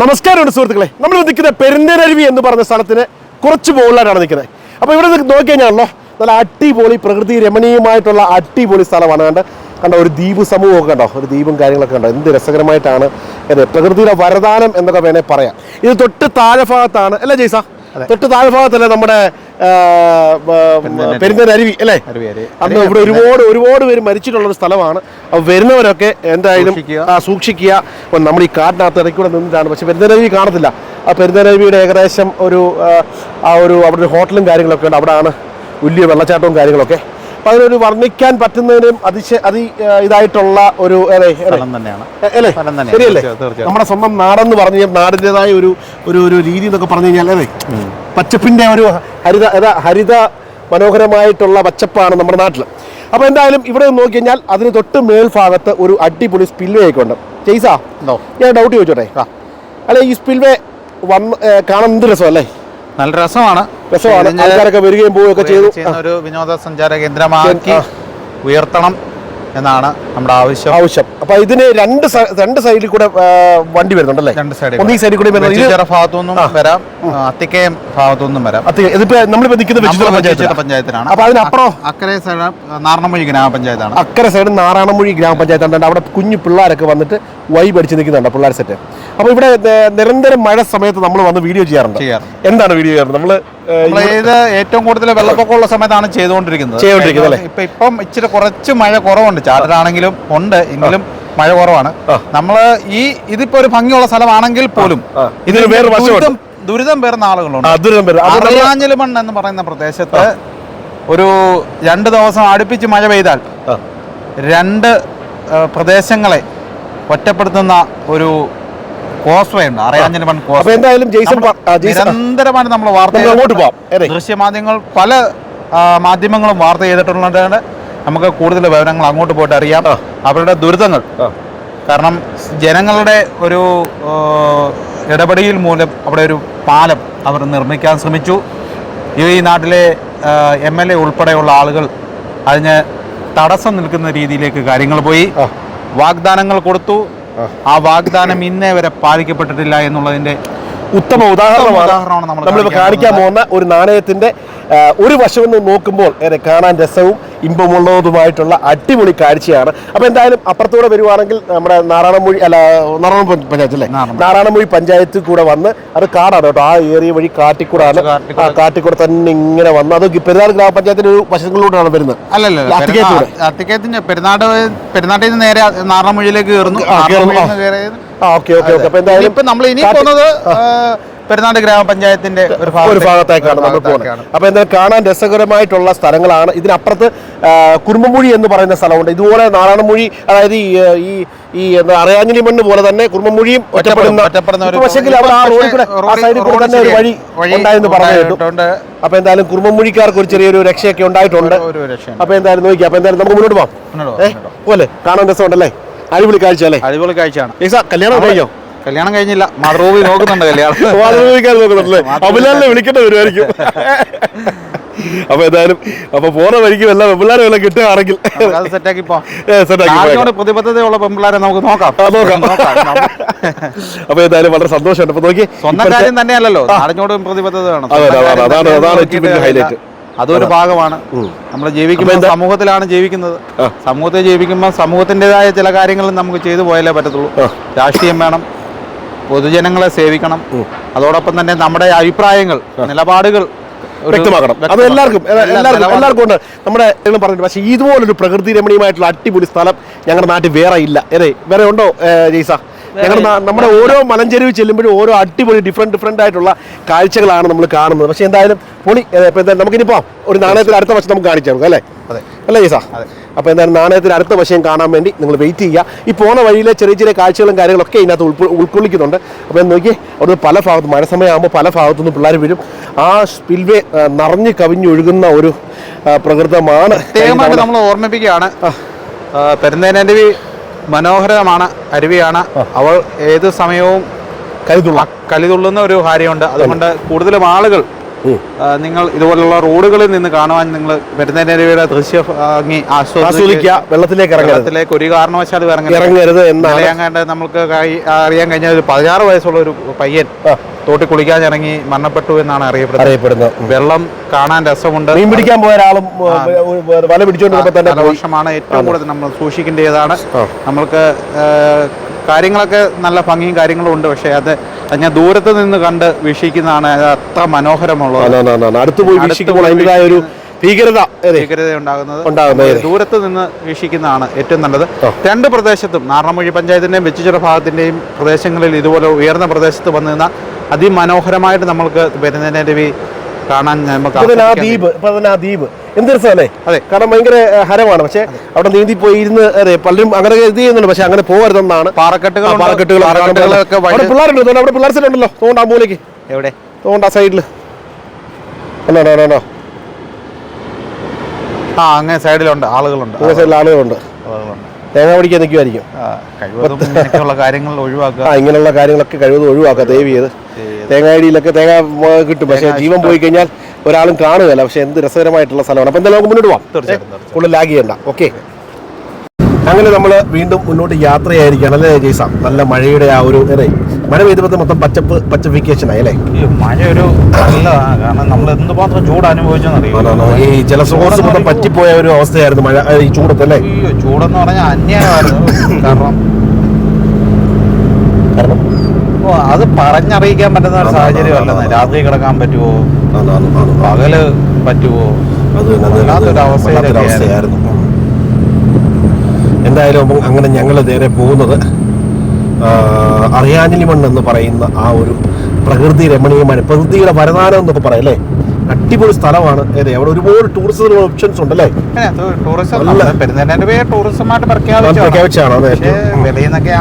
നമസ്കാരമുണ്ട് സുഹൃത്തുക്കളെ. നമ്മൾ നിൽക്കുന്ന പെരുന്തേരരുവി എന്ന് പറഞ്ഞ സ്ഥലത്തിന് കുറച്ച് മുകളിലായിട്ടാണ് നിൽക്കുന്നത്. അപ്പോൾ ഇവിടെ നോക്കിക്കഴിഞ്ഞാണല്ലോ നല്ല അടിപൊളി പ്രകൃതി രമണീയമായിട്ടുള്ള അടിപൊളി സ്ഥലമാണ്. കണ്ട് കണ്ടോ ഒരു ദ്വീപ് സമൂഹമൊക്കെ കണ്ടോ? ഒരു ദ്വീപും കാര്യങ്ങളൊക്കെ കണ്ടോ? എന്ത് രസകരമായിട്ടാണ് അതെ പ്രകൃതിയുടെ വരദാനം എന്നൊക്കെ വേണേൽ പറയാം. ഇത് തൊട്ട് താഴെ ഭാഗത്താണ്. അല്ലേ ജയ്സ? തൊട്ട് താഴെ ഭാഗത്തല്ലേ നമ്മുടെ പെരുന്തരരുവി അല്ലേ. അന്ന് ഇവിടെ ഒരുപാട് ഒരുപാട് പേര് മരിച്ചിട്ടുള്ള ഒരു സ്ഥലമാണ്. അപ്പോൾ വരുന്നവരൊക്കെ എന്തായാലും സൂക്ഷിക്കുക. ആ സൂക്ഷിക്കുക. അപ്പോൾ നമ്മൾ ഈ കാട്ടിനകത്ത് ഇടയ്ക്കൂടെ നിന്നിട്ടാണ്. പക്ഷെ പെരുന്തരവി കാണത്തില്ല. ആ പെരുന്തരവിയുടെ ഏകദേശം ഒരു ആ, ആ ഒരു അവിടെ ഒരു ഹോട്ടലും കാര്യങ്ങളൊക്കെ ഉണ്ട്. അവിടെയാണ് വലിയ വെള്ളച്ചാട്ടവും കാര്യങ്ങളൊക്കെ. അതിനൊരു വർണിക്കാൻ പറ്റുന്നതിനും അതിശ അതി ഇതായിട്ടുള്ള ഒരു തന്നെയാണ്. ശരിയല്ലേ. നമ്മുടെ സ്വന്തം നാടെന്ന് പറഞ്ഞു കഴിഞ്ഞാൽ നാടിന്റെതായ ഒരു ഒരു ഒരു രീതി എന്നൊക്കെ പറഞ്ഞു കഴിഞ്ഞാൽ അല്ലേ? പച്ചപ്പിന്റെ ഒരു ഹരിത അതാ ഹരിത മനോഹരമായിട്ടുള്ള പച്ചപ്പാണ് നമ്മുടെ നാട്ടിൽ. അപ്പോൾ എന്തായാലും ഇവിടെ നോക്കി കഴിഞ്ഞാൽ അതിന് തൊട്ട് മേൽഭാഗത്ത് ഒരു അടിപൊളി സ്പിൽവേ ഒക്കെ ഉണ്ട്. ചെയ്സാ? ഞാൻ ഡൗട്ട് ചോദിച്ചോട്ടെ? അല്ലെ ഈ സ്പിൽവേ വന്ന് കാണാൻ എന്ത് രസമല്ലേ? നല്ല രസമാണ്. രസമാണ്. ആൾക്കാരൊക്കെ വരികയും പോവുകയൊക്കെ ചെയ്തു. ഒരു വിനോദസഞ്ചാര കേന്ദ്രമാക്കി ഉയർത്തണം. എന്നാണ് നമ്മുടെ ആവശ്യം. ആവശ്യം. അപ്പൊ ഇതിന് രണ്ട് രണ്ട് സൈഡിൽ കൂടെ വണ്ടി വരുന്നുണ്ടല്ലേ? രണ്ട് സൈഡിൽ ഒന്ന് ഈ സൈഡിൽ കൂടെ ഭാഗത്തുനിന്നും വരാം. അത്തിക്കയം ഭാഗത്തുനിന്നും വരാം. ഇതിപ്പോ നമ്മളിപ്പോ നിൽക്കുന്ന നമ്മൾ വെച്ചിട്ടുള്ള വെച്ചിച്ചിറ പഞ്ചായത്ത് പഞ്ചായത്തിലാണ്. അപ്പൊ അതിനപ്പുറം അക്കരെ സൈഡ് നാർണമൊഴി ഗ്രാമപഞ്ചായത്താണ്. അക്കരെ സൈഡ് നാറാണമൊഴി ഗ്രാമപഞ്ചായത്താണ്. അവിടെ കുഞ്ഞു പിള്ളേരൊക്കെ വന്നിട്ട് വൈബ് അടിച്ച് നിൽക്കുന്നുണ്ട് പിള്ളേർ സെറ്റ്. അപ്പോൾ ഇവിടെ നിരന്തരം മഴ സമയത്ത് നമ്മൾ വന്ന് വീഡിയോ ചെയ്യാറുണ്ട്. എന്താണ് വീഡിയോ ചെയ്യാറുണ്ട് നമ്മൾ നമ്മൾ ഇത് ഏറ്റവും കൂടുതൽ വെള്ളപ്പൊക്കമുള്ള സമയത്താണ് ചെയ്തുകൊണ്ടിരിക്കുന്നത്. ചെയ്തുകൊണ്ടിരിക്കുന്നത് അല്ലേ? ഇപ്പൊ ഇപ്പം ഇച്ചിരി കുറച്ച് മഴ കുറവുണ്ട്. ചാറ്റലാണെങ്കിലും ഉണ്ട് എങ്കിലും മഴ കുറവാണ്. നമ്മൾ നമ്മൾ ഈ ഇതിപ്പോ ഒരു ഭംഗിയുള്ള സ്ഥലമാണെങ്കിൽ പോലും. ഇതിന് വേറെ. ദുരിതം പേർന്ന ആളുകളുണ്ട്. അറിയാഞ്ഞിലുമൺ എന്ന് പറയുന്ന പ്രദേശത്ത് ഒരു രണ്ട് ദിവസം അടുപ്പിച്ച് മഴ പെയ്താൽ രണ്ട് പ്രദേശങ്ങളെ ഒറ്റപ്പെടുത്തുന്ന ഒരു കോസ്വേ ഉണ്ട്. അറിയാഞ്ഞിലുമൺ അപ്പൊ കോസ്വേ എന്തായാലും ജെയ്സൺ നിരന്തരമായിട്ട് നമ്മൾ വാർത്ത അങ്ങോട്ട്. ദൃശ്യമാധ്യമങ്ങൾ പല മാധ്യമങ്ങളും വാർത്ത ചെയ്തിട്ടുള്ളതാണ് നമുക്ക് കൂടുതൽ വിവരങ്ങൾ അങ്ങോട്ട് പോയിട്ട് അറിയാം. അവരുടെ ദുരിതങ്ങൾ. കാരണം ജനങ്ങളുടെ ഒരു ഇടപെടിയിൽ മൂലം അവിടെ ഒരു പാലം അവർ നിർമ്മിക്കാൻ ശ്രമിച്ചു. ഈ നാട്ടിലെ എം എൽ എ ഉൾപ്പെടെയുള്ള ആളുകൾ അതിന് തടസ്സം നിൽക്കുന്ന രീതിയിലേക്ക് കാര്യങ്ങൾ പോയി. വാഗ്ദാനങ്ങൾ കൊടുത്തു. ആ. വാഗ്ദാനം ഇന്നേ വരെ പാലിക്കപ്പെട്ടിട്ടില്ല എന്നുള്ളതിന്റെ ഉത്തമ ഉദാഹരണമാണ് നമ്മൾ നമ്മളിപ്പോൾ കാണിക്കാൻ പോകുന്ന ഒരു നാണയത്തിന്റെ ഒരു വശം നിന്ന് നോക്കുമ്പോൾ ഏറെ കാണാൻ രസവും ഇമ്പമുള്ളതുമായിട്ടുള്ള അടിപൊളി കാഴ്ചയാണ്. അപ്പോൾ എന്തായാലും അപ്പുറത്തൂടെ വരുവാണെങ്കിൽ നമ്മുടെ നാരായണമൊഴി അല്ല നാരായണ പഞ്ചായത്ത് അല്ലേ? നാരായണമൊഴി. പഞ്ചായത്ത് പഞ്ചായത്തിൽ കൂടെ വന്ന് അത് കാടാണ് കേട്ടോ. ആ ഏരിയ വഴി കാട്ടിക്കൂടാണ്. കാട്ടിക്കൂടെ. ആ കാട്ടിക്കൂടെ തന്നെ ഇങ്ങനെ വന്ന് അത് പെരുന്നാൾ ഗ്രാമപഞ്ചായത്തിന്റെ ഒരു വശങ്ങളിലൂടെയാണ് വരുന്നത്. നാരായണമൊഴിയിലേക്ക് അത്തിക്കയത്തൂടെ. അത്തിക്കയത്തിന്റെ പെരുന്നാട് പെരുന്നാട്ടിൽ നിന്ന് നേരെ നാറാമൊഴിയിലേക്ക് കയറുന്നു. Okay okay okay. അപ്പോൾ എന്തായാലും ഇപ്പൊ നമ്മൾ ഇനി പോകുന്നത് പെരുന്നാട് ഗ്രാമപഞ്ചായത്തിന്റെ ഒരു ഭാഗത്തേക്കാണ് നമ്മൾ. പോകുന്നത്. അപ്പോൾ എന്തായാലും കാണാൻ രസകരമായിട്ടുള്ള സ്ഥലങ്ങളാണ്. ഇതിനപ്പുറത്ത് കുർമ്മമുഴി എന്ന് പറയുന്ന സ്ഥലമുണ്ട്. ഇതുപോലെ നാരായണമൂഴി അതായത് ഈ ഈ എന്താ അറിയാഞ്ഞിലി മണ്ണ് പോലെ തന്നെ കുർമ്മമുഴിയും ഒറ്റപ്പെടുന്ന ഇപ്പൊ അവിടെ ആ റോഡിൽ കൂടെ ആ സൈഡിൽ കൂടെ തന്നെ ഒരു വഴി ഉണ്ടായെന്ന് പറഞ്ഞു കേട്ടുണ്ട് അപ്പോൾ എന്തായാലും കുറുമ്പമൂഴിക്കാർക്ക് ഒരു ചെറിയൊരു രക്ഷയൊക്കെ ഉണ്ടായിട്ടുണ്ട്. അപ്പോൾ എന്തായാലും നോക്കി അപ്പോൾ എന്തായാലും നമുക്ക് മുന്നോട്ട് പോകാം ഏഹ് പോലെ കാണാൻ രസമുണ്ടല്ലേ? അടിപൊളി കാഴ്ച അല്ലേ? അടിപൊളി കാഴ്ചയാണ്. കല്യാണം കഴിഞ്ഞോ? കല്യാണം കഴിഞ്ഞില്ല. മാതൃഭൂമി നോക്കുന്നുണ്ട് കല്യാണം. നോക്കുന്നുണ്ടല്ലേ അബിലാലിനെ വിളിക്കേണ്ട വരുമായിരിക്കും അപ്പൊ എന്തായാലും അപ്പൊ പോണ വഴിക്കും എല്ലാം പെമ്പിള്ളാരെ വല്ല കിട്ടുകയാണെങ്കിൽ സെറ്റാക്കി പ്രതിബദ്ധതയുള്ള പെമ്പിള്ളാരെ നമുക്ക് നോക്കാം. നോക്കാം. അപ്പൊ എന്തായാലും വളരെ സന്തോഷമുണ്ട്. അപ്പൊ നോക്കി സ്വന്തം കാര്യം തന്നെയല്ലല്ലോ. നാടിനോടും പ്രതിബദ്ധത വേണം. അതാണ്, അതാണ്, ഏറ്റവും വലിയ കാര്യമില്ല. അതൊരു ഭാഗമാണ്. നമ്മൾ ജീവിക്കുമ്പോൾ സമൂഹത്തിലാണ് ജീവിക്കുന്നത്. സമൂഹത്തെ ജീവിക്കുമ്പോൾ സമൂഹത്തിന്റെതായ ചില കാര്യങ്ങളും നമുക്ക് ചെയ്തു പോയാലേ പറ്റത്തുള്ളൂ. രാഷ്ട്രീയം വേണം. പൊതുജനങ്ങളെ സേവിക്കണം. അതോടൊപ്പം തന്നെ നമ്മുടെ അഭിപ്രായങ്ങൾ നിലപാടുകൾ വ്യക്തമാക്കണം. അത് എല്ലാവർക്കും എല്ലാവർക്കും എല്ലാവർക്കും ഉണ്ട്. നമ്മുടെ പറഞ്ഞിട്ടുണ്ട് പറഞ്ഞിട്ട് പക്ഷേ ഇതുപോലൊരു പ്രകൃതി രമണീയമായിട്ടുള്ള അടിപൊളി സ്ഥലം ഞങ്ങളുടെ നാട്ടിൽ വേറെ ഇല്ല. അതെ വേറെ ഉണ്ടോ ജയ്സ? ഞങ്ങളുടെ നമ്മുടെ ഓരോ മലഞ്ചെരുവ് ചെല്ലുമ്പോഴും ഓരോ അടിപൊളി ഡിഫറെന്റ് ഡിഫറെന്റ് ആയിട്ടുള്ള കാഴ്ചകളാണ് നമ്മൾ കാണുന്നത്. പക്ഷേ എന്തായാലും പൊളി ഏ, ഇപ്പൊ എന്തായാലും നമുക്കിനി പോവാം. ഒരു നാണയത്തിൽ അടുത്ത വശം നമുക്ക് കാണിച്ചു കൊടുക്കാം അല്ലേ? അതെ. അല്ലേ ജയ്സ അപ്പൊ അപ്പോൾ എന്തായാലും നാണയത്തിൽ അടുത്ത വശം കാണാൻ വേണ്ടി നിങ്ങൾ വെയിറ്റ് ചെയ്യുക. ഈ പോണ വഴിയിലെ ചെറിയ ചെറിയ കാഴ്ചകളും കാര്യങ്ങളൊക്കെ ഇതിനകത്ത് ഉൾക്കൊ- ഉൾക്കൊള്ളിക്കുന്നുണ്ട്. അപ്പോൾ നോക്കി അവിടെ പല ഭാഗത്തും മഴ സമയമാകുമ്പോൾ പല ഭാഗത്തു നിന്ന് പിള്ളേർ വരും. ആ സ്പിൽവേ നിറഞ്ഞു കവിഞ്ഞൊഴുകുന്ന ഒരു പ്രകൃതമാണ് പ്രത്യേകമായിട്ട് നമ്മൾ ഓർമ്മിപ്പിക്കുകയാണ്. പെരുന്നേനരുവി മനോഹരമാണ് അരുവിയാണ്. അവൾ ഏത് സമയവും കരുതുള്ള. കലിതുള്ളുന്ന ഒരു കാര്യമുണ്ട്. അതുകൊണ്ട് കൂടുതലും ആളുകൾ നിങ്ങൾ ഇതുപോലുള്ള റോഡുകളിൽ നിന്ന് കാണുവാൻ നിങ്ങൾ വരുന്നതിന്റെ ദൃശ്യ ഭംഗി ആസ്വദിക്കുക. വെള്ളത്തിലേക്ക് വെള്ളത്തിലേക്ക് ഒരു കാരണവശാലും ഇറങ്ങരുത്. ഇറങ്ങരുത് നമുക്ക് അറിയാൻ കഴിഞ്ഞ ഒരു പതിനാറ് വയസ്സുള്ള ഒരു പയ്യൻ തോട്ടി കുളിക്കാൻ ഇറങ്ങി മരണപ്പെട്ടു എന്നാണ് അറിയപ്പെടുന്നത്. അറിയപ്പെടുന്നത്. വെള്ളം കാണാൻ രസമുണ്ട്. മീൻ പിടിക്കാൻ പോയ ഒരാളും വല പോയി. ഏറ്റവും കൂടുതൽ നമ്മൾ സൂക്ഷിക്കേണ്ടതാണ് നമ്മൾക്ക് കാര്യങ്ങളൊക്കെ നല്ല ഭംഗിയും കാര്യങ്ങളും ഉണ്ട്. പക്ഷേ അത് ഞാൻ ദൂരത്ത് നിന്ന് കണ്ട് വീക്ഷിക്കുന്നതാണ് അത് അത്ര മനോഹരമുള്ളത്. അടുത്ത് പോയി വീക്ഷിക്കുമ്പോൾ അതിന്റെതായ ഒരു ഭീകരത ഭീകരത ഉണ്ടാകുന്നത്. ദൂരത്ത് നിന്ന് വീക്ഷിക്കുന്നതാണ് ഏറ്റവും നല്ലത്. രണ്ട് പ്രദേശത്തും നാറാമൊഴി പഞ്ചായത്തിന്റെയും വെച്ചിച്ചിറ ഭാഗത്തിന്റെയും പ്രദേശങ്ങളിൽ ഇതുപോലെ ഉയർന്ന പ്രദേശത്ത് വന്നു നിന്ന അതിമനോഹരമായിട്ട് നമ്മൾക്ക് പെരുന്നേന രവി കാണാൻ നമുക്ക് ദ്വീപ് ദ്വീപ്. എന്ത് അല്ലേ അതെ. കാരണം ഭയങ്കര ഹരമാണ്. പക്ഷെ അവിടെ നീന്തി പോയി ഇരുന്ന് അതെ പലരും അങ്ങനെ ഇത് ചെയ്യുന്നുണ്ട്. പക്ഷെ അങ്ങനെ പോകരുതെന്നാണ് പാറക്കെട്ടുകൾ ആ, പാറക്കെട്ടുകൾ പിള്ളേരുണ്ട്? അവിടെ പിള്ളേർ സെറ്റ് ഉണ്ടല്ലോ. തോണ്ട ആ മൂലയ്ക്ക്. എവിടെ? തോണ്ട സൈഡിൽ. സൈഡിൽ ഉണ്ടോ ആ അങ്ങനെ സൈഡിലുണ്ട്. ആളുകളുണ്ട്. ആ സൈഡിൽ ആളുകളുണ്ട്. തേങ്ങ പിടിക്കാൻ നിൽക്കുമായിരിക്കും ആ, ഇങ്ങനെയൊക്കെയുള്ള കാര്യങ്ങൾ ഒഴിവാക്കുക. ആ ഇങ്ങനെയുള്ള കാര്യങ്ങളൊക്കെ കഴിവതും ഒഴിവാക്കുക. ദയവ് ചെയ്ത്. തേങ്ങാടിയിലൊക്കെ തേങ്ങ കിട്ടും. പക്ഷേ ജീവൻ പോയി കഴിഞ്ഞാൽ ഒരാളും കാണുകയല്ല പക്ഷെ എന്ത് രസകരമായിട്ടുള്ള സ്ഥലമാണ്. അപ്പോൾ എന്തായാലും നമുക്ക് മുന്നോട്ട് പോവാം. തീർച്ചയായിട്ടും. കൂടുതൽ ലാഗ് ചെയ്യണ്ട. ഓക്കെ. അങ്ങനെ നമ്മൾ വീണ്ടും മുന്നോട്ട് യാത്രയായിരിക്കുകയാണ് അല്ലേ ജയ്സ? നല്ല മഴയുടെ ആ ഒരു അതെ മഴ പെയ്തപ്പോൾ മൊത്തം പച്ചപ്പ് പച്ചഫിക്കേഷൻ ആയി അല്ലേ? ഈ മഴ ഒരു നല്ലതാണ്. കാരണം നമ്മൾ എന്തുമാത്രം ചൂട് അനുഭവിച്ചെന്നറിയോ ഈ ജലസ്രോതസ് മൊത്തം പറ്റിപ്പോയ ഒരു അവസ്ഥയായിരുന്നു മഴ ഈ ചൂടത്ത് അല്ലേ? അയ്യോ ചൂടെന്ന് പറഞ്ഞാൽ അന്യായമായിരുന്നു. കാരണം കാരണം? ഓ അത് പറഞ്ഞറിയിക്കാൻ പറ്റുന്ന ഒരു സാഹചര്യമല്ലെന്ന്. രാത്രി കിടക്കാൻ പറ്റുമോ. പകൽ പറ്റുമോ അവസ്ഥയായിരുന്നു എന്തായാലും അങ്ങനെ ഞങ്ങൾ നേരെ പോകുന്നത് അറിയാനിലി മണ്ണ് എന്ന് പറയുന്ന ആ ഒരു പ്രകൃതി രമണീയമാണ് പ്രകൃതിയുടെ വരദാനം എന്നൊക്കെ പറയാം അല്ലേ? അടിപൊളി സ്ഥലമാണ്. അതെ അവിടെ ഒരുപാട് ടൂറിസ്റ്റ് ഓപ്ഷൻസ് ഉണ്ട് അല്ലേ ടൂറിസമായിട്ട് പ്രഖ്യാപിച്ചു പ്രഖ്യാപിച്ചാണ്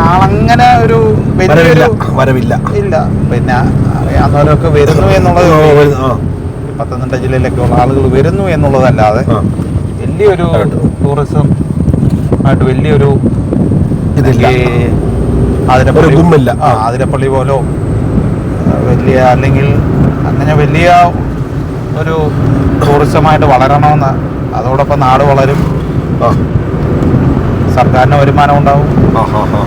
ആളങ്ങനെ ഒരു വരവില്ല വരവില്ല. ഇല്ല. പിന്നെ അറിയാവുന്നവരൊക്കെ വരുന്നു എന്നുള്ളത് പത്തനംതിട്ട ജില്ലയിലൊക്കെ ഉള്ള ആളുകൾ വരുന്നു എന്നുള്ളതല്ലാതെ. വലിയൊരു ടൂറിസം ആയിട്ട് വലിയൊരു ഇതില്ല. ആതിരപ്പള്ളി പോലോ വലിയ അല്ലെങ്കിൽ അങ്ങനെ വലിയ ഒരു ടൂറിസമായിട്ട് വളരണമെന്ന് അതോടൊപ്പം നാട് വളരും. സർക്കാരിന് വരുമാനം ഉണ്ടാവും ആ, ആ, ആ.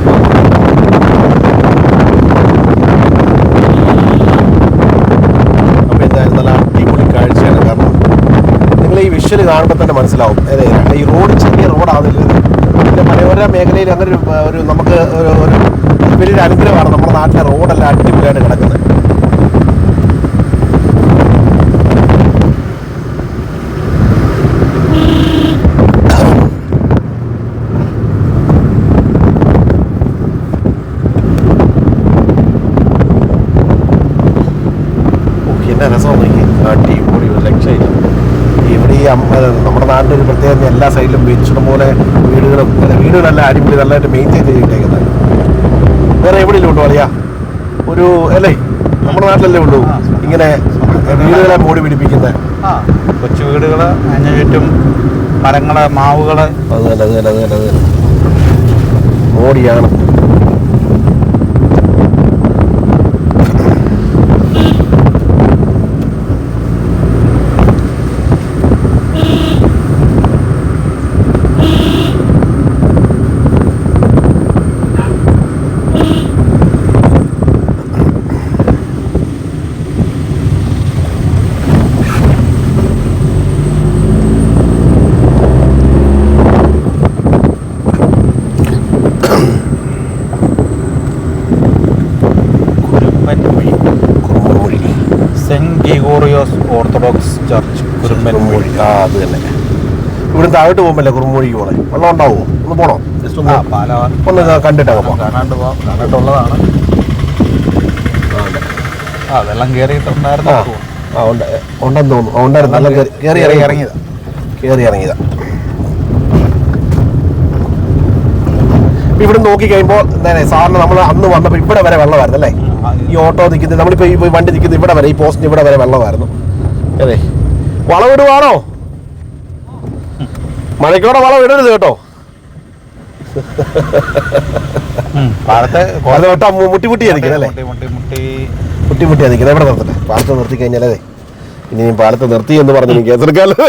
അപ്പോൾ എന്തായാലും നല്ല അടിപൊളി കാഴ്ചയാണ് കാരണം നിങ്ങൾ ഈ വിഷ്വൽ കാണുമ്പോൾ തന്നെ മനസ്സിലാവും. അതെ ഈ റോഡ് ചെറിയ റോഡാണില്ല പിന്നെ മലയോര മേഖലയിൽ അങ്ങനെ ഒരു നമുക്ക് ഒരു ഒരു വലിയൊരു അനുഗ്രഹമാണ് നമ്മുടെ നാട്ടിലെ റോഡെല്ലാം അടിപൊളിയായിട്ട് കിടക്കുന്നത്. രസമാണ് അടിപൊളി ഒരു രക്ഷയില്ല ഇവിടെ ഈ നമ്മുടെ നാട്ടിൽ ഒരു പ്രത്യേകത എല്ലാ സൈഡിലും ഇഷ്ടം പോലെ വീടുകളും വീടുകളെല്ലാം അടിപൊളി നല്ലതായിട്ട് മെയിന്റെയിൻ ചെയ്തിട്ടേക്കുന്നത്. വേറെ എവിടെയില്ല ഉണ്ടോ അറിയാ ഒരു അല്ലേ? നമ്മുടെ നാട്ടിലല്ലേ ഉള്ളൂ. ഇങ്ങനെ വീടുകളെ മോടി പിടിപ്പിക്കുന്നത് കൊച്ചു വീടുകൾ അതിന് ചുറ്റും മരങ്ങൾ മാവുകൾ. അതെ അതെ അത് തന്നെ അത് തന്നെ അത് തന്നെ. മോടിയാണ് ഓർത്തഡോക്സ് ചർച്ച് കുരുമ്പൻമൂഴി ആ അത് തന്നെ. ഇവിടെ താഴോട്ട് പോകുമ്പല്ലേ കുറുമ്പൂഴിക്ക് പോണേ? വെള്ളം ഉണ്ടാവുമോ ഒന്ന് പോണോ? ജസ്റ്റ് ഒന്ന് ഒന്ന് കണ്ടിട്ടങ്ങ് പോകാം കാണാണ്ട് കണ്ടിട്ടുള്ളതാണ് ആ വെള്ളം കയറിയിട്ടുണ്ടായിരുന്നു ആ ആ ഉണ്ട്. ഉണ്ടെന്ന് തോന്നുന്നു. ഉണ്ടായിരുന്നു. നല്ല കയറി കയറി ഇറങ്ങി ഇറങ്ങിയതാ. കയറി ഇറങ്ങിയതാ. ഇപ്പൊ ഇവിടെ നോക്കി കഴിയുമ്പോൾ സാറിന് നമ്മൾ അന്ന് വന്നപ്പോൾ ഇവിടെ വരെ വെള്ളമായിരുന്നു അല്ലേ? ഈ ഓട്ടോ നിൽക്കുന്നത് നമ്മളിപ്പോൾ ഈ വണ്ടി നിൽക്കുന്നത് ഇവിടെ വരെ ഈ പോസ്റ്റിന് ഇവിടെ വരെ വെള്ളമായിരുന്നു. അതെ. വളവിടുവാണോ മഴയ്ക്കോടെ വളം ഇടരുത് കേട്ടോ മുട്ടി മുട്ടി എവിടെ നിർത്തട്ടെ? പാലത്ത് നിർത്തി കഴിഞ്ഞാലേ ഇനി പാലത്ത് നിർത്തി എന്ന് പറഞ്ഞു കേസെടുക്കാമല്ലോ